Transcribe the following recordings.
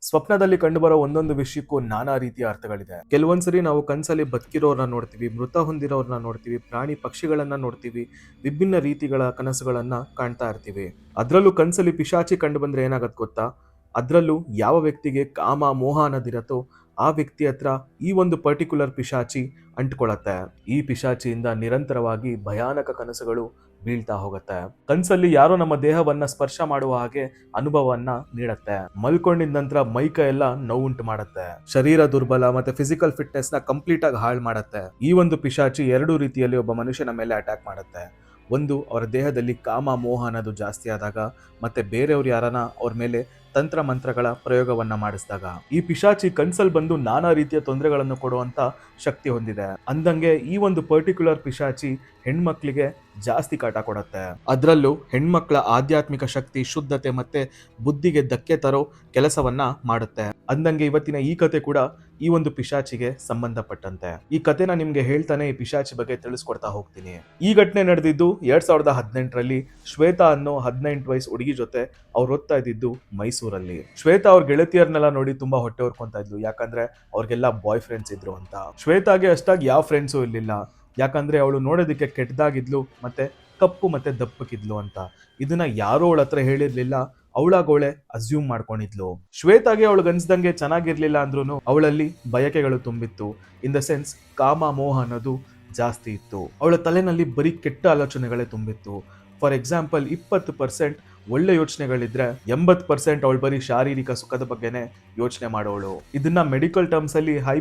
ಸ್ವಪ್ನದಲ್ಲಿ ಕಂಡುಬರೋ ಒಂದೊಂದು ವಿಷಯಕ್ಕೂ ನಾನಾ ರೀತಿಯ ಅರ್ಥಗಳಿದೆ. ಕೆಲವೊಂದ್ಸರಿ ನಾವು ಕನ್ಸಲ್ಲಿ ಬದುಕಿರೋರನ್ನ ನೋಡ್ತೀವಿ, ಮೃತ ಹೊಂದಿರೋರನ್ನ ನೋಡ್ತೀವಿ, ಪ್ರಾಣಿ ಪಕ್ಷಿಗಳನ್ನ ನೋಡ್ತೀವಿ, ವಿಭಿನ್ನ ರೀತಿಗಳ ಕನಸುಗಳನ್ನ ಕಾಣ್ತಾ ಇರ್ತೀವಿ. ಅದರಲ್ಲೂ ಕನಸಲ್ಲಿ ಪಿಶಾಚಿ ಕಂಡು ಬಂದ್ರೆ ಗೊತ್ತಾ? ಅದರಲ್ಲೂ ಯಾವ ವ್ಯಕ್ತಿಗೆ ಕಾಮ, ಮೋಹ ಅನ್ನೋದಿರತ್ತೋ ಆ ವ್ಯಕ್ತಿ ಹತ್ರ ಈ ಒಂದು ಪರ್ಟಿಕ್ಯುಲರ್ ಪಿಶಾಚಿ ಅಂಟ್ಕೊಳತ್ತೆ. ಈ ಪಿಶಾಚಿಯಿಂದ ನಿರಂತರವಾಗಿ ಭಯಾನಕ ಕನಸುಗಳು ಬೀಳ್ತಾ ಹೋಗುತ್ತೆ. ಕನ್ಸಲ್ಲಿ ಯಾರೋ ನಮ್ಮ ದೇಹವನ್ನ ಸ್ಪರ್ಶ ಮಾಡುವ ಹಾಗೆ ಅನುಭವವನ್ನ ನೀಡತ್ತೆ. ಮಲ್ಕೊಂಡಿದ ನಂತರ ಮೈಕ ಎಲ್ಲ ನೋವುಂಟು ಮಾಡುತ್ತೆ. ಶರೀರ ದುರ್ಬಲ ಮತ್ತೆ ಫಿಸಿಕಲ್ ಫಿಟ್ನೆಸ್ನ ಕಂಪ್ಲೀಟ್ ಆಗಿ ಹಾಳು ಮಾಡುತ್ತೆ. ಈ ಒಂದು ಪಿಶಾಚಿ ಎರಡು ರೀತಿಯಲ್ಲಿ ಒಬ್ಬ ಮನುಷ್ಯನ ಮೇಲೆ ಅಟ್ಯಾಕ್ ಮಾಡುತ್ತೆ. ಒಂದು, ಅವರ ದೇಹದಲ್ಲಿ ಕಾಮ, ಮೋಹ ಅನ್ನೋದು ಜಾಸ್ತಿ ಆದಾಗ, ಮತ್ತೆ ಬೇರೆಯವ್ರು ಯಾರನ್ನ ಅವ್ರ ಮೇಲೆ ತಂತ್ರ ಮಂತ್ರಗಳ ಪ್ರಯೋಗವನ್ನ ಮಾಡಿಸಿದಾಗ ಈ ಪಿಶಾಚಿ ಕನ್ಸಲ್ ಬಂದು ನಾನಾ ರೀತಿಯ ತೊಂದರೆಗಳನ್ನು ಕೊಡುವಂತ ಶಕ್ತಿ ಹೊಂದಿದೆ. ಅಂದಂಗೆ ಈ ಒಂದು ಪರ್ಟಿಕ್ಯುಲರ್ ಪಿಶಾಚಿ ಹೆಣ್ಮಕ್ಳಿಗೆ ಜಾಸ್ತಿ ಕಾಟ ಕೊಡುತ್ತೆ. ಅದರಲ್ಲೂ ಹೆಣ್ಮಕ್ಳ ಆಧ್ಯಾತ್ಮಿಕ ಶಕ್ತಿ, ಶುದ್ಧತೆ ಮತ್ತೆ ಬುದ್ಧಿಗೆ ಧಕ್ಕೆ ತರೋ ಕೆಲಸವನ್ನ ಮಾಡುತ್ತೆ. ಅಂದಂಗೆ ಇವತ್ತಿನ ಈ ಕತೆ ಕೂಡ ಈ ಒಂದು ಪಿಶಾಚಿಗೆ ಸಂಬಂಧಪಟ್ಟಂತೆ. ಈ ಕತೆನ ನಿಮ್ಗೆ ಹೇಳ್ತಾನೆ ಈ ಪಿಶಾಚಿ ಬಗ್ಗೆ ತಿಳಿಸ್ಕೊಡ್ತಾ ಹೋಗ್ತೀನಿ. ಈ ಘಟನೆ ನಡೆದಿದ್ದು ಎರಡ್ ಸಾವಿರದ ಹದಿನೆಂಟರಲ್ಲಿ ಶ್ವೇತಾ ಅನ್ನೋ ಹದಿನೆಂಟು ವಯಸ್ಸು ಹುಡುಗಿ ಜೊತೆ ಅವ್ರು ಓದ್ತಾ ಇದ್ದಿದ್ದು ಮೈಸೂರಲ್ಲಿ. ಶ್ವೇತಾ ಅವ್ರ ಗೆಳತಿಯರ್ನೆಲ್ಲ ನೋಡಿ ತುಂಬಾ ಹೊಟ್ಟೆ ಹೊರ್ಕೊಂತ ಇದ್ಲು. ಯಾಕಂದ್ರೆ ಅವ್ರಿಗೆಲ್ಲ ಬಾಯ್ ಫ್ರೆಂಡ್ಸ್ ಇದ್ರು ಅಂತ. ಶ್ವೇತಾಗೆ ಅಷ್ಟಾಗಿ ಯಾವ ಫ್ರೆಂಡ್ಸು ಇರಲಿಲ್ಲ. ಯಾಕಂದ್ರೆ ಅವಳು ನೋಡೋದಕ್ಕೆ ಕೆಟ್ಟದಾಗಿದ್ಲು ಮತ್ತೆ ಕಪ್ಪು ಮತ್ತೆ ದಪ್ಪಕ್ಕಿದ್ಲು ಅಂತ. ಇದನ್ನ ಯಾರು ಅವಳ ಹತ್ರ ಹೇಳಿರ್ಲಿಲ್ಲ. ಅವಳಾಗೋಳೆ ಅಸ್ಯೂಮ್ ಮಾಡ್ಕೊಂಡಿದ್ಲು. ಶ್ವೇತಾಗೆ ಅವಳಗನ್ಸ್ದಂಗೆ ಚೆನ್ನಾಗಿರ್ಲಿಲ್ಲ ಅಂದ್ರೂ ಅವಳಲ್ಲಿ ಬಯಕೆಗಳು ತುಂಬಿತ್ತು. ಇನ್ ದ ಸೆನ್ಸ್ ಕಾಮ, ಮೋಹ ಅನ್ನೋದು ಜಾಸ್ತಿ ಇತ್ತು. ಅವಳ ತಲೆನಲ್ಲಿ ಬರೀ ಕೆಟ್ಟ ಆಲೋಚನೆಗಳೇ ತುಂಬಿತ್ತು. ಫಾರ್ ಎಕ್ಸಾಂಪಲ್ ಇಪ್ಪತ್ತು ಪರ್ಸೆಂಟ್ ಒಳ್ಳೆ ಯೋಚನೆಗಳಿದ್ರೆ ಎಂಬತ್ತು ಪರ್ಸೆಂಟ್ ಅವಳು ಬರೀ ಶಾರೀರಿಕ ಸುಖದ ಬಗ್ಗೆನೇ ಯೋಚನೆ ಮಾಡೋಳು. ಇದನ್ನ ಮೆಡಿಕಲ್ ಟರ್ಮ್ಸ್ ಅಲ್ಲಿ ಹೈ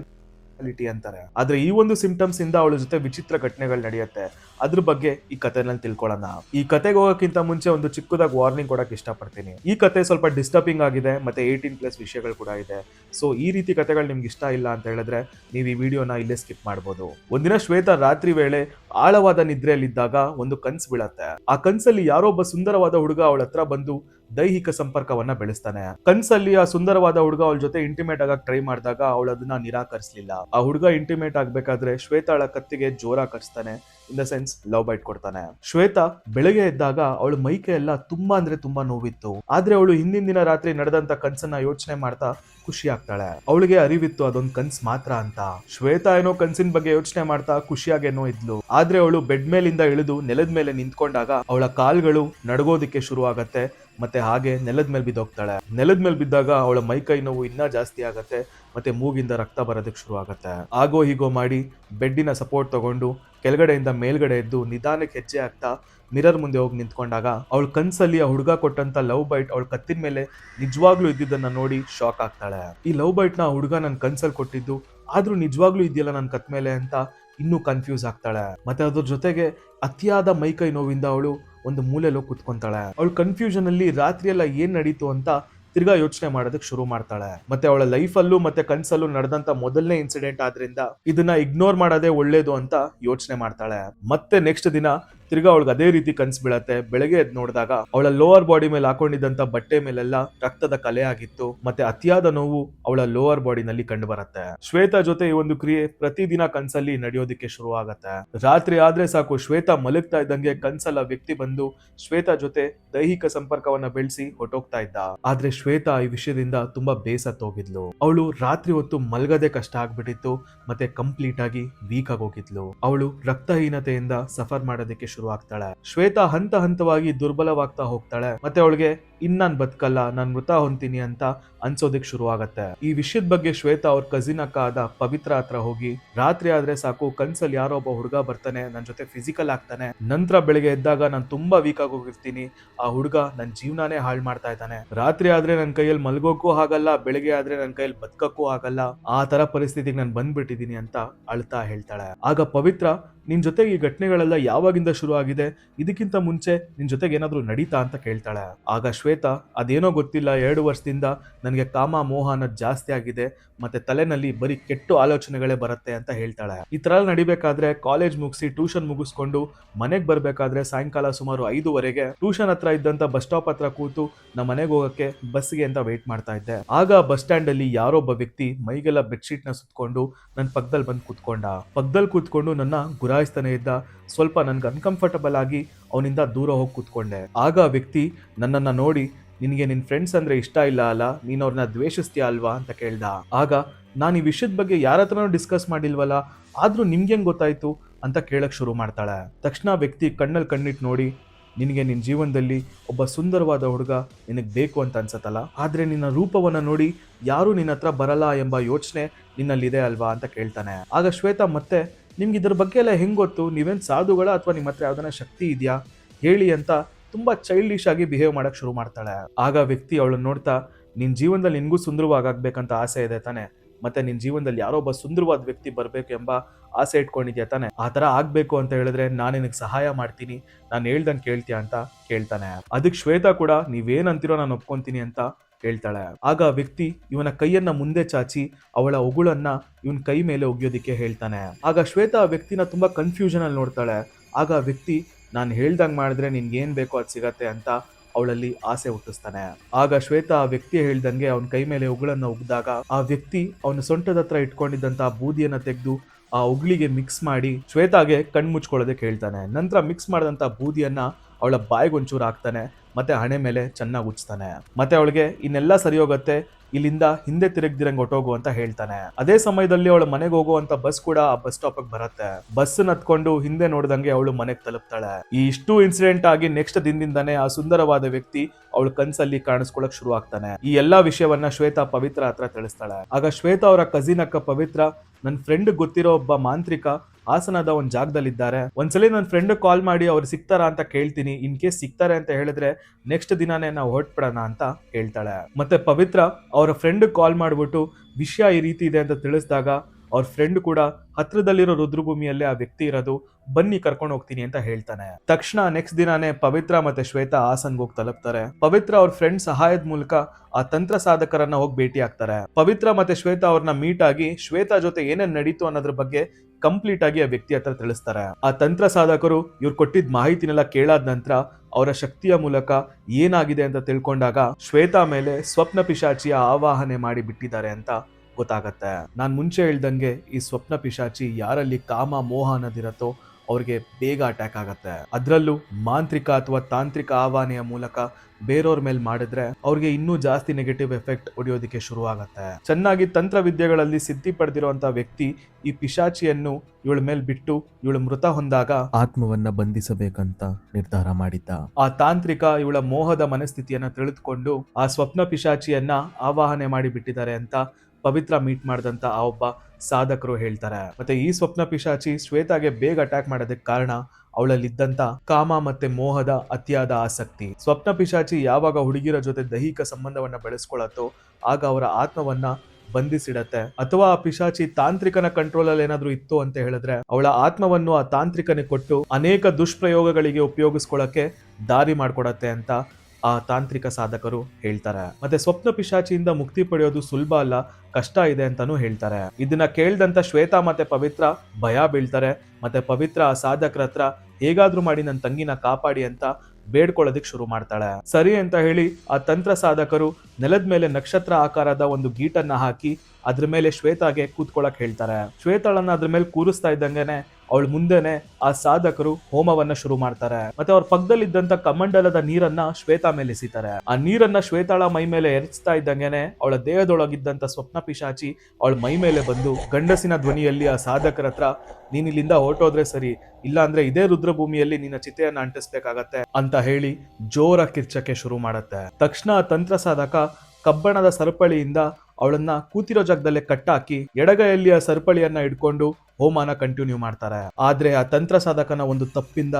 ಅಂತಾರೆ. ಆದ್ರೆ ಈ ಒಂದು ಸಿಂಪ್ಟಮ್ಸ್ ಇಂದ ಅವಳ ಜೊತೆ ವಿಚಿತ್ರ ಘಟನೆಗಳು ನಡೆಯುತ್ತೆ. ಅದ್ರ ಬಗ್ಗೆ ಈ ಕಥೆನಲ್ಲಿ ತಿಳ್ಕೊಳ್ಳೋಣ. ಈ ಕತೆಗೆ ಹೋಗೋಕ್ಕಿಂತ ಮುಂಚೆ ಒಂದು ಚಿಕ್ಕದಾಗಿ ವಾರ್ನಿಂಗ್ ಕೊಡಕ್ ಇಷ್ಟಪಡ್ತೀನಿ. ಈ ಕತೆ ಸ್ವಲ್ಪ ಡಿಸ್ಟರ್ಬಿಂಗ್ ಆಗಿದೆ, ಮತ್ತೆ ಏಯ್ಟೀನ್ ಪ್ಲಸ್ ವಿಷಯಗಳು ಕೂಡ ಇದೆ. ಸೊ ಈ ರೀತಿ ಕತೆಗಳು ನಿಮ್ಗೆ ಇಷ್ಟ ಇಲ್ಲ ಅಂತ ಹೇಳಿದ್ರೆ, ನೀವು ಈ ವಿಡಿಯೋನ ಇಲ್ಲೇ ಸ್ಕಿಪ್ ಮಾಡ್ಬೋದು. ಒಂದಿನ ಶ್ವೇತಾ ರಾತ್ರಿ ವೇಳೆ ಆಳವಾದ ನಿದ್ರೆಯಲ್ಲಿದ್ದಾಗ ಒಂದು ಕನ್ಸು ಬೀಳತ್ತೆ. ಆ ಕನ್ಸಲ್ಲಿ ಒಬ್ಬ ಸುಂದರವಾದ ಹುಡುಗ ಅವಳ ಹತ್ರ ಬಂದು ದೈಹಿಕ ಸಂಪರ್ಕವನ್ನ ಬೆಳೆಸ್ತಾನೆ. ಕನ್ಸಲ್ಲಿ ಆ ಸುಂದರವಾದ ಹುಡುಗ ಅವಳ ಜೊತೆ ಇಂಟಿಮೇಟ್ ಆಗಕ್ ಟ್ರೈ ಮಾಡಿದಾಗ ಅವಳದನ್ನ ನಿರಾಕರಿಸಲಿಲ್ಲ. ಆ ಹುಡುಗ ಇಂಟಿಮೇಟ್ ಆಗ್ಬೇಕಾದ್ರೆ ಶ್ವೇತಾಳ ಕತ್ತಿಗೆ ಜೋರ ಕಟ್ಸ್ತಾನೆ in the sense love bite ಕೊಡ್ತಾನೆ. ಶ್ವೇತಾ ಬೆಳಗ್ಗೆ ಎದ್ದಾಗ ಅವಳು ಮೈಕೆ ಎಲ್ಲ ತುಂಬಾ ಅಂದ್ರೆ ತುಂಬಾ ನೋವಿತ್ತು. ಆದ್ರೆ ಅವಳು ಹಿಂದಿನ ದಿನ ರಾತ್ರಿ ನಡೆದಂತ ಕನ್ಸನ್ನ ಯೋಚನೆ ಮಾಡ್ತಾ ಖುಷಿ ಆಗ್ತಾಳೆ. ಅವಳಿಗೆ ಅರಿವಿತ್ತು ಅದೊಂದ್ ಕನ್ಸ್ ಮಾತ್ರ ಅಂತ. ಶ್ವೇತಾ ಏನೋ ಕನ್ಸಿನ ಬಗ್ಗೆ ಯೋಚನೆ ಮಾಡ್ತಾ ಖುಷಿಯಾಗೇನೋ ಇದ್ಲು. ಆದ್ರೆ ಅವಳು ಬೆಡ್ ಮೇಲಿಂದ ಇಳಿದು ನೆಲದ ಮೇಲೆ ನಿಂತ್ಕೊಂಡಾಗ ಅವಳ ಕಾಲ್ಗಳು ನಡಗೋದಿಕ್ಕೆ ಶುರು ಆಗತ್ತೆ ಮತ್ತೆ ಹಾಗೆ ನೆಲದ ಮೇಲೆ ಬಿದ್ದೋಗ್ತಾಳೆ. ನೆಲದ ಮೇಲೆ ಬಿದ್ದಾಗ ಅವಳ ಮೈಕೈ ನೋವು ಇನ್ನೂ ಜಾಸ್ತಿ ಆಗತ್ತೆ. ಮತ್ತೆ ಮೂಗಿಂದ ರಕ್ತ ಬರೋದಕ್ಕೆ ಶುರು ಆಗುತ್ತೆ ಆಗೋ ಹೀಗೋ ಮಾಡಿ ಬೆಡ್ಡಿನ ಸಪೋರ್ಟ್ ತಗೊಂಡು ಕೆಳಗಡೆಯಿಂದ ಮೇಲ್ಗಡೆ ಎದ್ದು ನಿಧಾನಕ್ಕೆ ಹೆಜ್ಜೆ ಆಗ್ತಾ ಮಿರರ್ ಮುಂದೆ ಹೋಗಿ ನಿಂತ್ಕೊಂಡಾಗ ಅವಳ ಕನ್ಸಲ್ಲಿ ಆ ಹುಡುಗ ಕೊಟ್ಟಂತ ಲವ್ ಬೈಟ್ ಅವಳ ಕತ್ತಿನ ಮೇಲೆ ನಿಜವಾಗ್ಲೂ ಇದ್ದಿದ್ದನ್ನ ನೋಡಿ ಶಾಕ್ ಆಗ್ತಾಳೆ. ಈ ಲವ್ ಬೈಟ್ನ ಹುಡುಗ ನನ್ನ ಕನ್ಸಲ್ಲಿ ಕೊಟ್ಟಿದ್ದು, ಆದ್ರೂ ನಿಜವಾಗ್ಲೂ ಇದೆಯಲ್ಲ ನನ್ನ ಕತ್ ಮೇಲೆ ಅಂತ ಇನ್ನೂ ಕನ್ಫ್ಯೂಸ್ ಆಗ್ತಾಳೆ. ಮತ್ತೆ ಅದ್ರ ಜೊತೆಗೆ ಅತಿಯಾದ ಮೈಕೈ ನೋವಿಂದ ಅವಳು ಒಂದು ಮೂಲೆಲೋ ಕುತ್ಕೊಂತಾಳೆ. ಅವಳು ಕನ್ಫ್ಯೂಷನ್ ಅಲ್ಲಿ ರಾತ್ರಿ ಎಲ್ಲ ಏನ್ ನಡೀತು ಅಂತ ತಿರ್ಗಾ ಯೋಚನೆ ಮಾಡೋದಕ್ಕೆ ಶುರು ಮಾಡ್ತಾಳೆ. ಮತ್ತೆ ಅವಳ ಲೈಫಲ್ಲೂ ಮತ್ತೆ ಕನ್ಸಲ್ಲೂ ನಡೆದಂತ ಮೊದಲನೇ ಇನ್ಸಿಡೆಂಟ್ ಆದ್ರಿಂದ ಇದನ್ನ ಇಗ್ನೋರ್ ಮಾಡೋದೇ ಒಳ್ಳೇದು ಅಂತ ಯೋಚನೆ ಮಾಡ್ತಾಳೆ. ಮತ್ತೆ ನೆಕ್ಸ್ಟ್ ದಿನ ತಿರ್ಗಾ ಅವಳಿಗೆ ಅದೇ ರೀತಿ ಕನ್ಸ್ ಬೀಳತ್ತೆ. ಬೆಳಗ್ಗೆ ಎದ್ದು ನೋಡಿದಾಗ ಅವಳ ಲೋವರ್ ಬಾಡಿ ಮೇಲೆ ಹಾಕೊಂಡಿದ್ದಂತ ಬಟ್ಟೆ ಮೇಲೆಲ್ಲ ರಕ್ತದ ಕಲೆ ಆಗಿತ್ತು. ಮತ್ತೆ ಅತಿಯಾದ ನೋವು ಅವಳ ಲೋವರ್ ಬಾಡಿನಲ್ಲಿ ಕಂಡು ಬರುತ್ತೆ. ಶ್ವೇತಾ ಜೊತೆ ಈ ಒಂದು ಕ್ರಿಯೆ ಪ್ರತಿದಿನ ಕನ್ಸಲ್ಲಿ ನಡೆಯೋದಿಕ್ಕೆ ಶುರು ಆಗತ್ತೆ ರಾತ್ರಿ ಆದ್ರೆ ಸಾಕು ಶ್ವೇತಾ ಮಲಗ್ತಾ ಇದ್ದಂಗೆ ಕನ್ಸಲ್ಲ ವ್ಯಕ್ತಿ ಬಂದು ಶ್ವೇತಾ ಜೊತೆ ದೈಹಿಕ ಸಂಪರ್ಕವನ್ನ ಬೆಳೆಸಿ ಹೊಟ್ಟೋಗ್ತಾ ಇದ್ದ. ಆದ್ರೆ ಶ್ವೇತಾ ಈ ವಿಷಯದಿಂದ ತುಂಬಾ ಬೇಸತ್ತೋಗಿದ್ಲು ಅವಳು ರಾತ್ರಿ ಹೊತ್ತು ಮಲಗದೆ ಕಷ್ಟ ಆಗ್ಬಿಟ್ಟಿತ್ತು. ಮತ್ತೆ ಕಂಪ್ಲೀಟ್ ಆಗಿ ವೀಕ್ ಆಗೋಗಿದ್ಲು. ಅವಳು ರಕ್ತಹೀನತೆಯಿಂದ ಸಫರ್ ಮಾಡೋದಕ್ಕೆ ಶುರು ಆಗ್ತಾಳೆ ಶ್ವೇತಾ ಹಂತ ಹಂತವಾಗಿ ದುರ್ಬಲವಾಗ್ತಾ ಹೋಗ್ತಾಳೆ. ಮತ್ತೆ ಅವಳಿಗೆ ಇನ್ ನಾನ್ ಬದುಕಲ್ಲ, ನಾನ್ ಮೃತ ಹೊಂತೀನಿ ಅಂತ ಅನ್ಸೋದಕ್ ಶುರುವಾಗತ್ತೆ. ಈ ವಿಷಯದ ಬಗ್ಗೆ ಶ್ವೇತಾ ಅವ್ರ ಕಸಿನ್ ಅಕ್ಕ ಆದ ಪವಿತ್ರ ಹತ್ರ ಹೋಗಿ, ರಾತ್ರಿ ಆದ್ರೆ ಸಾಕು, ಕನ್ಸಲ್ಲಿ ಯಾರೋ ಒಬ್ಬ ಹುಡುಗ ಬರ್ತಾನೆ, ನನ್ ಜೊತೆ ಫಿಸಿಕಲ್ ಆಗ್ತಾನೆ. ನಂತರ ಬೆಳಿಗ್ಗೆ ಎದ್ದಾಗ ನಾನು ತುಂಬಾ ವೀಕ್ ಆಗಿ ಹೋಗಿರ್ತೀನಿ. ಆ ಹುಡುಗ ನನ್ ಜೀವನಾನೇ ಹಾಳು ಮಾಡ್ತಾ ಇದ್ದಾನೆ. ರಾತ್ರಿ ಆದ್ರೆ ನನ್ ಕೈಯಲ್ಲಿ ಮಲ್ಗೋಕ್ಕೂ ಆಗಲ್ಲ, ಬೆಳಿಗ್ಗೆ ಆದ್ರೆ ನನ್ ಕೈಯಲ್ಲಿ ಬದುಕಕ್ಕೂ ಆಗಲ್ಲ. ಆ ತರ ಪರಿಸ್ಥಿತಿಗೆ ನಾನು ಬಂದ್ಬಿಟ್ಟಿದೀನಿ ಅಂತ ಅಳ್ತಾ ಹೇಳ್ತಾಳೆ. ಆಗ ಪವಿತ್ರ, ನಿನ್ ಜೊತೆಗೆ ಈ ಘಟನೆಗಳೆಲ್ಲ ಯಾವಾಗಿಂದ ಶುರು ಆಗಿದೆ ಇದಕ್ಕಿಂತ ಮುಂಚೆ ನಿನ್ ಜೊತೆಗೆ ಏನಾದ್ರೂ ನಡೀತಾ? ಅಂತ ಕೇಳ್ತಾಳೆ. ಆಗ ಶ್ವೇತಾ, ಅದೇನೋ ಗೊತ್ತಿಲ್ಲ, ಎರಡು ವರ್ಷದಿಂದ ನನಗೆ ಕಾಮ ಮೋಹ ಅನ್ನೋದು ಜಾಸ್ತಿ ಆಗಿದೆ, ಮತ್ತೆ ತಲೆನಲ್ಲಿ ಬರೀ ಕೆಟ್ಟು ಆಲೋಚನೆಗಳೇ ಬರುತ್ತೆ ಅಂತ ಹೇಳ್ತಾಳೆ. ಈ ಥರ ನಡಿಬೇಕಾದ್ರೆ ಕಾಲೇಜ್ ಮುಗಿಸಿ ಟ್ಯೂಷನ್ ಮುಗಿಸ್ಕೊಂಡು ಮನೆಗೆ ಬರಬೇಕಾದ್ರೆ ಸಾಯಂಕಾಲ ಸುಮಾರು ಐದುವರೆಗೆ ಟ್ಯೂಷನ್ ಹತ್ರ ಇದ್ದಂತ ಬಸ್ ಸ್ಟಾಪ್ ಹತ್ರ ಕೂತು ನಮ್ಮ ಮನೆಗೆ ಹೋಗಕ್ಕೆ ಬಸ್ಗೆ ಅಂತ ವೇಟ್ ಮಾಡ್ತಾ ಇದ್ದೆ. ಆಗ ಬಸ್ ಸ್ಟ್ಯಾಂಡ್ ಅಲ್ಲಿ ಯಾರೊಬ್ಬ ವ್ಯಕ್ತಿ ಮೈಗೆಲ್ಲ ಬೆಡ್ಶೀಟ್ನ ಸುತ್ಕೊಂಡು ನನ್ನ ಪಕ್ಕದಲ್ಲಿ ಬಂದು ಕೂತ್ಕೊಂಡ. ಪಕ್ಕದಲ್ಲಿ ಕೂತ್ಕೊಂಡು ನನ್ನ ಗುರಾಯಿಸ್ತಾನೆ ಇದ್ದ ಸ್ವಲ್ಪ ನನ್ಗೆ ಅನ್ಕಂಫರ್ಟಬಲ್ ಆಗಿ ಅವನಿಂದ ದೂರ ಹೋಗಿ ಕೂತ್ಕೊಂಡೆ. ಆಗ ಆ ವ್ಯಕ್ತಿ ನನ್ನನ್ನು ನೋಡಿ, ನಿನಗೆ ನಿನ್ನ ಫ್ರೆಂಡ್ಸ್ ಅಂದರೆ ಇಷ್ಟ ಇಲ್ಲ ಅಲ್ಲ ನೀನು ಅವ್ರನ್ನ ದ್ವೇಷಿಸ್ತೀಯ ಅಲ್ವಾ? ಅಂತ ಕೇಳ್ದ. ಆಗ, ನಾನು ಈ ವಿಷಯದ ಬಗ್ಗೆ ಯಾರ ಹತ್ರನೂ ಡಿಸ್ಕಸ್ ಮಾಡಿಲ್ವಲ್ಲ ಆದರೂ ನಿಮ್ಗೆ ಹೆಂಗೆ ಗೊತ್ತಾಯಿತು? ಅಂತ ಕೇಳಕ್ಕೆ ಶುರು ಮಾಡ್ತಾಳೆ. ತಕ್ಷಣ ವ್ಯಕ್ತಿ ಕಣ್ಣಲ್ಲಿ ಕಣ್ಣಿಟ್ಟು ನೋಡಿ, ನಿನಗೆ ನಿನ್ನ ಜೀವನದಲ್ಲಿ ಒಬ್ಬ ಸುಂದರವಾದ ಹುಡುಗ ನಿನಗೆ ಬೇಕು ಅಂತ ಅನ್ಸತ್ತಲ್ಲ ಆದರೆ ನಿನ್ನ ರೂಪವನ್ನು ನೋಡಿ ಯಾರೂ ನಿನ್ನ ಹತ್ರ ಬರಲ್ಲ ಎಂಬ ಯೋಚನೆ ನಿನ್ನಲ್ಲಿದೆ ಅಲ್ವಾ? ಅಂತ ಕೇಳ್ತಾನೆ. ಆಗ ಶ್ವೇತಾ ಮತ್ತೆ ನಿಮ್ಗೆ ಇದ್ರ ಬಗ್ಗೆ ಎಲ್ಲ ಹೆಂಗ್ ಗೊತ್ತು? ನೀವೇನು ಸಾಧುಗಳ ಅಥವಾ ನಿಮ್ಮ ಹತ್ರ ಯಾವ್ದಾನ ಶಕ್ತಿ ಇದೆಯಾ? ಹೇಳಿ ಅಂತ ತುಂಬಾ ಚೈಲ್ಡಿಶ್ ಆಗಿ ಬಿಹೇವ್ ಮಾಡಕ್ ಶುರು ಮಾಡ್ತಾಳೆ. ಆಗ ವ್ಯಕ್ತಿ ಅವಳನ್ನ ನೋಡ್ತಾ ನಿನ್ನ ಜೀವನದಲ್ಲಿ ನಿನ್ಗೂ ಸುಂದರವಾಗಬೇಕಂತ ಆಸೆ ಇದೆ ತಾನೆ. ಮತ್ತೆ ನಿನ್ನ ಜೀವನದಲ್ಲಿ ಯಾರೋ ಒಬ್ಬ ಸುಂದರವಾದ ವ್ಯಕ್ತಿ ಬರಬೇಕು ಎಂಬ ಆಸೆ ಇಟ್ಕೊಂಡಿದ್ಯಾ ತಾನೆ? ಆ ಥರ ಆಗಬೇಕು ಅಂತ ಹೇಳಿದ್ರೆ ನಾನು ನಿನಗೆ ಸಹಾಯ ಮಾಡ್ತೀನಿ. ನಾನು ಹೇಳ್ದಂಗೆ ಕೇಳ್ತೀಯ? ಅಂತ ಕೇಳ್ತಾನೆ. ಅದಕ್ಕೆ ಶ್ವೇತಾ ಕೂಡ, ನೀವೇನಂತಿರೋ ನಾನು ಒಪ್ಕೊಂತೀನಿ ಅಂತ ಹೇಳ್ತಾಳೆ. ಆಗ ವ್ಯಕ್ತಿ ಇವನ ಕೈಯನ್ನ ಮುಂದೆ ಚಾಚಿ ಅವಳ ಉಗುಳನ್ನ ಇವನ್ ಕೈ ಮೇಲೆ ಒಗೆಯೋದಿಕ್ಕೆ ಹೇಳ್ತಾನೆ. ಆಗ ಶ್ವೇತಾ ವ್ಯಕ್ತಿನ ತುಂಬಾ ಕನ್ಫ್ಯೂಷನ್ ಅಲ್ಲಿ ನೋಡ್ತಾಳೆ. ಆಗ ವ್ಯಕ್ತಿ, ನಾನು ಹೇಳ್ದಂಗ್ ಮಾಡಿದ್ರೆ ನಿನ್ಗೆ ಏನ್ ಬೇಕೋ ಅದು ಸಿಗತ್ತೆ ಅಂತ ಅವಳಲ್ಲಿ ಆಸೆ ಹುಟ್ಟಿಸ್ತಾನೆ. ಆಗ ಶ್ವೇತಾ ಆ ವ್ಯಕ್ತಿ ಹೇಳ್ದಂಗೆ ಅವನ ಕೈ ಮೇಲೆ ಉಗುಳನ್ನ ಉಗ್ದಾಗ ಆ ವ್ಯಕ್ತಿ ಅವನ ಸೊಂಟದ ಹತ್ರ ಇಟ್ಕೊಂಡಿದ್ದಂತ ಬೂದಿಯನ್ನ ತೆಗೆದು ಆ ಉಗ್ಲಿಗೆ ಮಿಕ್ಸ್ ಮಾಡಿ ಶ್ವೇತಾಗೆ ಕಣ್ಣು ಮುಚ್ಕೊಳ್ಳೋದಕ್ಕೆ ಹೇಳ್ತಾನೆ ನಂತರ ಮಿಕ್ಸ್ ಮಾಡಿದಂಥ ಬೂದಿಯನ್ನು ಅವಳ ಬಾಯಿಗೆ ಒಂಚೂರು ಹಾಕ್ತಾನೆ, ಮತ್ತೆ ಹಣೆ ಮೇಲೆ ಚೆನ್ನಾಗಿ ಉಚ್ತಾನೆ. ಮತ್ತೆ ಅವಳಿಗೆ ಇನ್ನೆಲ್ಲ ಸರಿ ಹೋಗುತ್ತೆ ಇಲ್ಲಿಂದ ಹಿಂದೆ ತಿರುಗ್ದಿರಂಗ್ ಹೊಟ್ಟೋಗು ಅಂತ ಹೇಳ್ತಾನೆ. ಅದೇ ಸಮಯದಲ್ಲಿ ಅವಳು ಮನೆಗೆ ಹೋಗುವಂತ ಬಸ್ ಕೂಡ ಆ ಬಸ್ ಸ್ಟಾಪ್ ಬರುತ್ತೆ. ಬಸ್ ಹತ್ಕೊಂಡು ಹಿಂದೆ ನೋಡ್ದಂಗೆ ಅವಳು ಮನೆಗೆ ತಲುಪ್ತಾಳೆ. ಈ ಇಷ್ಟು ಇನ್ಸಿಡೆಂಟ್ ಆಗಿ ನೆಕ್ಸ್ಟ್ ದಿನದಿಂದಾನೇ ಆ ಸುಂದರವಾದ ವ್ಯಕ್ತಿ ಅವಳು ಕನ್ಸಲ್ಲಿ ಕಾಣಿಸ್ಕೊಳಕ್ ಶುರು ಆಗ್ತಾನೆ. ಈ ಎಲ್ಲಾ ವಿಷಯವನ್ನ ಶ್ವೇತಾ ಪವಿತ್ರ ಹತ್ರ ತಿಳಿಸ್ತಾಳೆ. ಆಗ ಶ್ವೇತಾ ಅವರ ಕಸಿನ್ ಅಕ್ಕ ಪವಿತ್ರ ನನ್ನ ಫ್ರೆಂಡ್ ಗೊತ್ತಿರೋ ಒಬ್ಬ ಮಾಂತ್ರಿಕ ಹಾಸನದ ಒಂದ್ ಜಾಗದಲ್ಲಿದ್ದಾರೆ. ಒಂದ್ಸಲಿ ನನ್ನ ಫ್ರೆಂಡ್ ಕಾಲ್ ಮಾಡಿ ಅವ್ರು ಸಿಗ್ತಾರಾ ಅಂತ ಕೇಳ್ತೀನಿ. ಇನ್ ಕೇಸ್ ಸಿಗ್ತಾರೆ ಅಂತ ಹೇಳಿದ್ರೆ ನೆಕ್ಸ್ಟ್ ದಿನಾನೇ ನಾವು ಹೊರಟ್ಬಿಡೋಣ ಅಂತ ಹೇಳ್ತಾಳೆ. ಮತ್ತೆ ಪವಿತ್ರ ಅವರ ಫ್ರೆಂಡ್ ಕಾಲ್ ಮಾಡ್ಬಿಟ್ಟು ವಿಷಯ ಈ ರೀತಿ ಇದೆ ಅಂತ ತಿಳಿಸಿದಾಗ ಅವ್ರ ಫ್ರೆಂಡ್ ಕೂಡ ಹತ್ರದಲ್ಲಿರೋ ರುದ್ರಭೂಮಿಯಲ್ಲೇ ಆ ವ್ಯಕ್ತಿ ಇರೋದು, ಬನ್ನಿ ಕರ್ಕೊಂಡು ಹೋಗ್ತೀನಿ ಅಂತ ಹೇಳ್ತಾನೆ. ತಕ್ಷಣ ನೆಕ್ಸ್ಟ್ ದಿನಾನೇ ಪವಿತ್ರ ಮತ್ತೆ ಶ್ವೇತಾ ಹಾಸನ್ಗೆ ಹೋಗಿ ತಲುಪ್ತಾರೆ. ಪವಿತ್ರ ಅವ್ರ ಫ್ರೆಂಡ್ ಸಹಾಯದ ಮೂಲಕ ಆ ತಂತ್ರ ಸಾಧಕರನ್ನ ಹೋಗಿ ಭೇಟಿ ಆಗ್ತಾರೆ. ಪವಿತ್ರ ಮತ್ತೆ ಶ್ವೇತಾ ಅವ್ರನ್ನ ಮೀಟ್ ಆಗಿ ಶ್ವೇತಾ ಜೊತೆ ಏನೇನ್ ನಡೀತು ಅನ್ನೋದ್ರ ಬಗ್ಗೆ ಕಂಪ್ಲೀಟ್ ಆಗಿ ಆ ವ್ಯಕ್ತಿ ಹತ್ರ ತಿಳಿಸ್ತಾರೆ. ಆ ತಂತ್ರ ಸಾಧಕರು ಇವ್ರು ಕೊಟ್ಟಿದ್ದ ಮಾಹಿತಿನೆಲ್ಲ ಕೇಳಾದ ನಂತರ ಅವರ ಶಕ್ತಿಯ ಮೂಲಕ ಏನಾಗಿದೆ ಅಂತ ತಿಳ್ಕೊಂಡಾಗ ಶ್ವೇತಾ ಮೇಲೆ ಸ್ವಪ್ನ ಪಿಶಾಚಿಯ ಆವಾಹನೆ ಮಾಡಿ ಬಿಟ್ಟಿದ್ದಾರೆ ಅಂತ ಗೊತ್ತಾಗತ್ತೆ. ನಾನು ಮುಂಚೆ ಹೇಳ್ದಂಗೆ ಈ ಸ್ವಪ್ನ ಪಿಶಾಚಿ ಯಾರಲ್ಲಿ ಕಾಮ, ಮೋಹ ಅನ್ನೋದಿರತ್ತೋ ಅವ್ರಿಗೆ ಬೇಗ ಅಟ್ಯಾಕ್ ಆಗತ್ತೆ. ಅದ್ರಲ್ಲೂ ಮಾಂತ್ರಿಕ ಅಥವಾ ತಾಂತ್ರಿಕ ಆಹ್ವಾನೆಯ ಮೂಲಕ ಬೇರೆಯವ್ರ ಮೇಲೆ ಮಾಡಿದ್ರೆ ಅವ್ರಿಗೆ ಇನ್ನೂ ಜಾಸ್ತಿ ನೆಗೆಟಿವ್ ಎಫೆಕ್ಟ್ ಹೊಡೆಯೋದಕ್ಕೆ ಶುರು ಆಗತ್ತೆ ಚೆನ್ನಾಗಿ ತಂತ್ರ ವಿದ್ಯೆಗಳಲ್ಲಿ ಸಿದ್ಧಿ ಪಡೆದಿರುವಂತ ವ್ಯಕ್ತಿ ಈ ಪಿಶಾಚಿಯನ್ನು ಇವಳ ಮೇಲೆ ಬಿಟ್ಟು ಇವಳು ಮೃತ ಹೊಂದಾಗ ಆತ್ಮವನ್ನ ಬಂಧಿಸಬೇಕಂತ ನಿರ್ಧಾರ ಮಾಡಿದ್ದ. ಆ ತಾಂತ್ರಿಕ ಇವಳ ಮೋಹದ ಮನಸ್ಥಿತಿಯನ್ನ ತಿಳಿದುಕೊಂಡು ಆ ಸ್ವಪ್ನ ಪಿಶಾಚಿಯನ್ನ ಆವಾಹನೆ ಮಾಡಿ ಬಿಟ್ಟಿದ್ದಾರೆ ಅಂತ ಪವಿತ್ರ ಮೀಟ್ ಮಾಡಿದಂತ ಆ ಒಬ್ಬ ಸಾಧಕರು ಹೇಳ್ತಾರೆ. ಮತ್ತೆ ಈ ಸ್ವಪ್ನ ಪಿಶಾಚಿ ಶ್ವೇತಾಗೆ ಬೇಗ ಅಟ್ಯಾಕ್ ಮಾಡೋದಕ್ಕೆ ಕಾರಣ ಅವಳಲ್ಲಿದ್ದಂತ ಕಾಮ ಮತ್ತೆ ಮೋಹದ ಅತಿಯಾದ ಆಸಕ್ತಿ. ಸ್ವಪ್ನ ಪಿಶಾಚಿ ಯಾವಾಗ ಹುಡುಗಿರ ಜೊತೆ ದೈಹಿಕ ಸಂಬಂಧವನ್ನ ಬೆಳೆಸ್ಕೊಳತ್ತೋ ಆಗ ಅವರ ಆತ್ಮವನ್ನ ಬಂಧಿಸಿಡತ್ತೆ. ಅಥವಾ ಆ ಪಿಶಾಚಿ ತಾಂತ್ರಿಕನ ಕಂಟ್ರೋಲ್ ಅಲ್ಲಿ ಏನಾದ್ರೂ ಇತ್ತು ಅಂತ ಹೇಳಿದ್ರೆ ಅವಳ ಆತ್ಮವನ್ನು ಆ ತಾಂತ್ರಿಕನಿಗೆ ಕೊಟ್ಟು ಅನೇಕ ದುಷ್ಪ್ರಯೋಗಗಳಿಗೆ ಉಪಯೋಗಿಸ್ಕೊಳಕ್ಕೆ ದಾರಿ ಮಾಡ್ಕೊಡತ್ತೆ ಅಂತ ಆ ತಾಂತ್ರಿಕ ಸಾಧಕರು ಹೇಳ್ತಾರೆ. ಮತ್ತೆ ಸ್ವಪ್ನ ಪಿಶಾಚಿಯಿಂದ ಮುಕ್ತಿ ಪಡೆಯೋದು ಸುಲಭ ಅಲ್ಲ, ಕಷ್ಟ ಇದೆ ಅಂತಾನೂ ಹೇಳ್ತಾರೆ. ಇದನ್ನ ಕೇಳ್ದಂತ ಶ್ವೇತಾ ಮತ್ತೆ ಪವಿತ್ರ ಭಯ ಬೀಳ್ತಾರೆ. ಮತ್ತೆ ಪವಿತ್ರ ಆ ಸಾಧಕರ ಹತ್ರ ಹೇಗಾದ್ರೂ ಮಾಡಿ ನನ್ನ ತಂಗಿನ ಕಾಪಾಡಿ ಅಂತ ಬೇಡ್ಕೊಳ್ಳೋದಕ್ ಶುರು ಮಾಡ್ತಾಳೆ. ಸರಿ ಅಂತ ಹೇಳಿ ಆ ತಂತ್ರ ಸಾಧಕರು ನೆಲದ ಮೇಲೆ ನಕ್ಷತ್ರ ಆಕಾರದ ಒಂದು ಗೀಟನ್ನ ಹಾಕಿ ಅದ್ರ ಮೇಲೆ ಶ್ವೇತಾಗೆ ಕೂತ್ಕೊಳಕ್ ಹೇಳ್ತಾರೆ. ಶ್ವೇತಾಳನ್ನ ಅದ್ರ ಮೇಲೆ ಕೂರಿಸ್ತಾ ಇದ್ದಂಗೆನೆ ಅವಳ ಮುಂದೆನೆ ಆ ಸಾಧಕರು ಹೋಮವನ್ನ ಶುರು ಮಾಡ್ತಾರೆ. ಮತ್ತೆ ಅವ್ರ ಪಕ್ಕದಲ್ಲಿದ್ದಂತ ಕಮಂಡಲದ ನೀರನ್ನ ಶ್ವೇತಾ ಮೇಲೆ ಎಸಿತಾರೆ. ಆ ನೀರನ್ನ ಶ್ವೇತಾಳ ಮೈ ಮೇಲೆ ಎರಚ್ತಾ ಇದ್ದಂಗೆನೆ ಅವಳ ದೇಹದೊಳಗಿದ್ದಂತ ಸ್ವಪ್ನ ಪಿಶಾಚಿ ಅವಳ ಮೈ ಮೇಲೆ ಬಂದು ಗಂಡಸಿನ ಧ್ವನಿಯಲ್ಲಿ ಆ ಸಾಧಕರ ಹತ್ರ, ನೀನ್ ಇಲ್ಲಿಂದ ಹೊರಟೋದ್ರೆ ಸರಿ, ಇಲ್ಲ ಅಂದ್ರೆ ಇದೇ ರುದ್ರಭೂಮಿಯಲ್ಲಿ ನಿನ್ನ ಚಿತೆಯನ್ನ ಅಂಟಿಸ್ಬೇಕಾಗತ್ತೆ ಅಂತ ಹೇಳಿ ಜೋರ ಕಿರ್ಚಕ್ಕೆ ಶುರು ಮಾಡತ್ತೆ. ತಕ್ಷಣ ತಂತ್ರ ಸಾಧಕ ಕಬ್ಬಣದ ಸರಪಳಿಯಿಂದ ಅವಳನ್ನ ಕೂತಿರೋ ಜಾಗದಲ್ಲೇ ಕಟ್ಟಾಕಿ ಎಡಗೈಯಲ್ಲಿ ಆ ಸರಪಳಿಯನ್ನ ಇಟ್ಕೊಂಡು ಹೋಮನ ಕಂಟಿನ್ಯೂ ಮಾಡ್ತಾರೆ. ಆದ್ರೆ ಆ ತಂತ್ರ ಸಾಧಕನ ಒಂದು ತಪ್ಪಿಂದ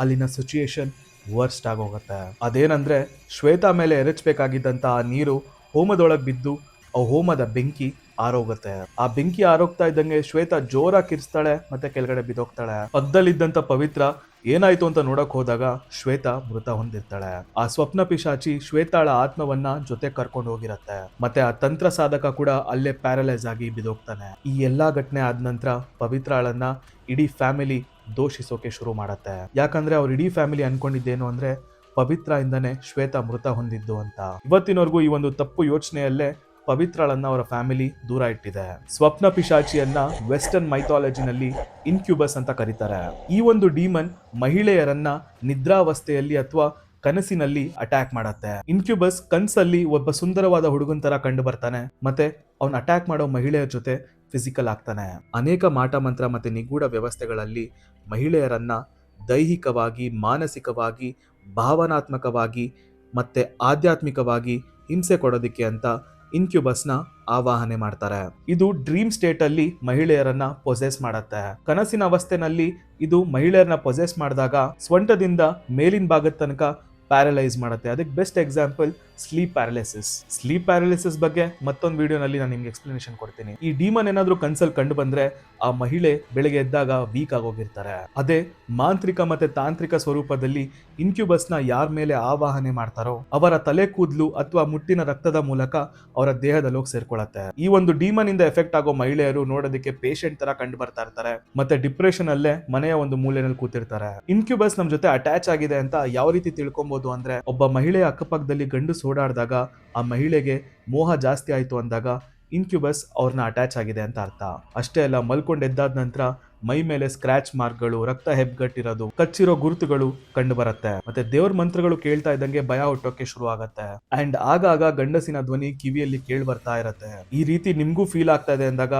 ಅಲ್ಲಿನ ಸಿಚುಯೇಷನ್ ವರ್ಸ್ಟ್ ಆಗೋಗುತ್ತೆ. ಅದೇನಂದ್ರೆ ಶ್ವೇತಾ ಮೇಲೆ ಎರಚಬೇಕಾಗಿದ್ದಂತ ಆ ನೀರು ಹೋಮದೊಳಗೆ ಬಿದ್ದು ಆ ಹೋಮದ ಬೆಂಕಿ ಆರೋಗುತ್ತೆ. ಆ ಬೆಂಕಿ ಆರೋಗ್ತಾ ಇದ್ದಂಗೆ ಶ್ವೇತಾ ಜೋರಾಗಿ ಕಿರ್ಸ್ತಾಳೆ ಮತ್ತೆ ಕೆಳಗಡೆ ಬಿದ್ದೋಗ್ತಾಳೆ. ಪಕ್ಕದಲ್ಲಿದ್ದಂತ ಪವಿತ್ರ ಏನಾಯ್ತು ಅಂತ ನೋಡಕ್ ಹೋದಾಗ ಶ್ವೇತಾ ಮೃತ ಹೊಂದಿರ್ತಾಳೆ. ಆ ಸ್ವಪ್ನ ಪಿಶಾಚಿ ಶ್ವೇತಾಳ ಆತ್ಮವನ್ನ ಜೊತೆ ಕರ್ಕೊಂಡು ಹೋಗಿರತ್ತೆ. ಮತ್ತೆ ಆ ತಂತ್ರ ಸಾಧಕ ಕೂಡ ಅಲ್ಲೇ ಪ್ಯಾರಲೈಸ್ ಆಗಿ ಬಿದೋಗ್ತಾನೆ ಈ ಎಲ್ಲಾ ಘಟನೆ ಆದ ನಂತರ ಪವಿತ್ರಾಳನ್ನ ಇಡೀ ಫ್ಯಾಮಿಲಿ ದೋಷಿಸೋಕೆ ಶುರು ಮಾಡತ್ತೆ. ಯಾಕಂದ್ರೆ ಅವ್ರ ಇಡೀ ಫ್ಯಾಮಿಲಿ ಅನ್ಕೊಂಡಿದ್ದೇನು ಅಂದ್ರೆ ಪವಿತ್ರ ಇಂದನೇ ಶ್ವೇತಾ ಮೃತ ಹೊಂದಿದ್ದು ಅಂತ. ಇವತ್ತಿನವರೆಗೂ ಈ ಒಂದು ತಪ್ಪು ಯೋಚನೆಯಲ್ಲೇ ಪವಿತ್ರಳನ್ನ ಅವರ ಫ್ಯಾಮಿಲಿ ದೂರ ಇಟ್ಟಿದೆ. ಸ್ವಪ್ನ ಪಿಶಾಚಿಯನ್ನ ವೆಸ್ಟರ್ನ್ ಮೈಥಾಲಜಿನಲ್ಲಿ ಇನ್ಕ್ಯೂಬಸ್ ಅಂತ ಕರೀತಾರೆ. ಈ ಒಂದು ಡೀಮನ್ ಮಹಿಳೆಯರನ್ನ ನಿದ್ರಾವಸ್ಥೆಯಲ್ಲಿ ಅಥವಾ ಕನಸಿನಲ್ಲಿ ಅಟ್ಯಾಕ್ ಮಾಡತ್ತೆ. ಇನ್ಕ್ಯೂಬಸ್ ಕನ್ಸಲ್ಲಿ ಒಬ್ಬ ಸುಂದರವಾದ ಹುಡುಗನ್ ತರ ಕಂಡು ಬರ್ತಾನೆ, ಮತ್ತೆ ಅವನ್ ಅಟ್ಯಾಕ್ ಮಾಡೋ ಮಹಿಳೆಯರ ಜೊತೆ ಫಿಸಿಕಲ್ ಆಗ್ತಾನೆ. ಅನೇಕ ಮಾಟ ಮಂತ್ರ ಮತ್ತೆ ನಿಗೂಢ ವ್ಯವಸ್ಥೆಗಳಲ್ಲಿ ಮಹಿಳೆಯರನ್ನ ದೈಹಿಕವಾಗಿ, ಮಾನಸಿಕವಾಗಿ, ಭಾವನಾತ್ಮಕವಾಗಿ ಮತ್ತೆ ಆಧ್ಯಾತ್ಮಿಕವಾಗಿ ಹಿಂಸೆ ಕೊಡೋದಿಕ್ಕೆ ಅಂತ ಇನ್ಕ್ಯುಬಸ್ನ ಆವಾಹನೆ ಮಾಡ್ತಾರೆ. ಇದು ಡ್ರೀಮ್ ಸ್ಟೇಟ್ ಅಲ್ಲಿ ಮಹಿಳೆಯರನ್ನ ಪೊಸೆಸ್ ಮಾಡತ್ತೆ. ಕನಸಿನ ಅವಸ್ಥೆನಲ್ಲಿ ಇದು ಮಹಿಳೆಯರನ್ನ ಪೊಸೆಸ್ ಮಾಡಿದಾಗ ಸ್ವಂಟದಿಂದ ಮೇಲಿನ ಭಾಗದ ತನಕ ಪ್ಯಾರಲೈಸ್ ಮಾಡುತ್ತೆ. ಅದಕ್ಕೆ best example sleep paralysis. Sleep paralysis ಬಗ್ಗೆ ಮತ್ತೊಂದು ವಿಡಿಯೋನಲ್ಲಿ ನಾನು ನಿಮ್ಗೆ ಎಕ್ಸ್ಪ್ಲನೇಷನ್ ಕೊಡ್ತೀನಿ. ಈ ಡಿಮನ್ ಏನಾದ್ರೂ ಕನ್ಸಲ್ ಕಂಡು ಬಂದ್ರೆ ಆ ಮಹಿಳೆ ಬೆಳಗ್ಗೆ ಎದ್ದಾಗ ವೀಕ್ ಆಗೋಗಿರ್ತಾರೆ. ಅದೇ ಮಾಂತ್ರಿಕ ಮತ್ತೆ ತಾಂತ್ರಿಕ ಸ್ವರೂಪದಲ್ಲಿ ಇನ್ಕ್ಯುಬಸ್ನ ಯಾರ ಮೇಲೆ ಆವಾಹನೆ ಮಾಡ್ತಾರೋ, ಅವರ ತಲೆ ಕೂದಲು ಅಥವಾ ಮುಟ್ಟಿನ ರಕ್ತದ ಮೂಲಕ ಅವರ ದೇಹದಲ್ಲಿ ಹೋಗಿ ಸೇರ್ಕೊಳತ್ತೆ. ಈ ಒಂದು ಡಿಮನ್ ಇಂದ ಎಫೆಕ್ಟ್ ಆಗೋ ಮಹಿಳೆಯರು ನೋಡೋದಕ್ಕೆ ಪೇಷಂಟ್ ತರ ಕಂಡು ಬರ್ತಾ ಇರ್ತಾರೆ. ಮತ್ತೆ ಡಿಪ್ರೆಷನ್ ಅಲ್ಲೇ ಮನೆಯ ಒಂದು ಮೂಲೆಯಲ್ಲಿ ಕೂತಿರ್ತಾರೆ. ಇನ್ಕ್ಯೂಬಸ್ ನಮ್ ಜೊತೆ ಅಟ್ಯಾಚ್ ಆಗಿದೆ ಅಂತ ಯಾವ ರೀತಿ ತಿಳ್ಕೊಬಹುದು ಅಂದ್ರೆ ಒಬ್ಬ ಮಹಿಳೆಯ ಅಕ್ಕಪಕ್ಕದಲ್ಲಿ ಗಂಡು ಓಡಾಡಿದಾಗ ಆ ಮಹಿಳೆಗೆ ಮೋಹ ಜಾಸ್ತಿ ಆಯಿತು ಅಂದಾಗ ಇನ್ಕ್ಯೂಬಸ್ ಅವ್ರನ್ನ ಅಟ್ಯಾಚ್ ಆಗಿದೆ ಅಂತ ಅರ್ಥ. ಅಷ್ಟೇ ಅಲ್ಲ, ಮಲ್ಕೊಂಡು ಎದ್ದಾದ ನಂತರ ಮೈ ಮೇಲೆ ಸ್ಕ್ರಾಚ್ ಮಾರ್ಕ್ಗಳು ರಕ್ತ ಹೆಬ್ಗಟ್ಟಿರೋದು ಕಚ್ಚಿರೋ ಗುರುತುಗಳು ಕಂಡು ಬರುತ್ತೆ. ಮತ್ತೆ ದೇವ್ರ ಮಂತ್ರಗಳು ಕೇಳ್ತಾ ಇದ್ದಂಗೆ ಭಯ ಹುಟ್ಟೋಕೆ ಶುರು ಆಗತ್ತೆ. ಅಂಡ್ ಆಗಾಗ ಗಂಡಸಿನ ಧ್ವನಿ ಕಿವಿಯಲ್ಲಿ ಕೇಳಿ ಬರ್ತಾ ಇರತ್ತೆ. ಈ ರೀತಿ ನಿಮ್ಗೂ ಫೀಲ್ ಆಗ್ತಾ ಇದೆ ಅಂದಾಗ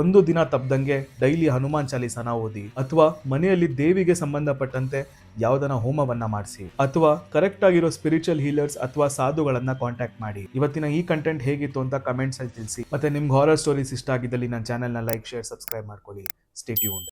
ಒಂದು ದಿನ ತಪ್ಪದಂಗೆ ಡೈಲಿ ಹನುಮಾನ್ ಚಾಲೀಸನ ಓದಿ, ಅಥವಾ ಮನೆಯಲ್ಲಿ ದೇವಿಗೆ ಸಂಬಂಧಪಟ್ಟಂತೆ ಯಾವ್ದನ ಹೋಮವನ್ನ ಮಾಡಿಸಿ, ಅಥವಾ ಕರೆಕ್ಟ್ ಆಗಿರೋ ಸ್ಪಿರಿಚುವಲ್ ಹೀಲರ್ಸ್ ಅಥವಾ ಸಾಧುಗಳನ್ನ ಕಾಂಟ್ಯಾಕ್ಟ್ ಮಾಡಿ. ಇವತ್ತಿನ ಈ ಕಂಟೆಂಟ್ ಹೇಗಿತ್ತು ಅಂತ ಕಮೆಂಟ್ಸ್ ಅಲ್ಲಿ ತಿಳಿಸಿ. ಮತ್ತೆ ನಿಮ್ಗೆ ಹಾರರ್ ಸ್ಟೋರೀಸ್ ಇಷ್ಟ ಆಗಿದ್ದಲ್ಲಿ ನನ್ನ ಚಾನೆಲ್ನ ಲೈಕ್ ಶೇರ್ ಸಬ್ಸ್ಕ್ರೈಬ್ ಮಾಡ್ಕೊಳ್ಳಿ. Stay tuned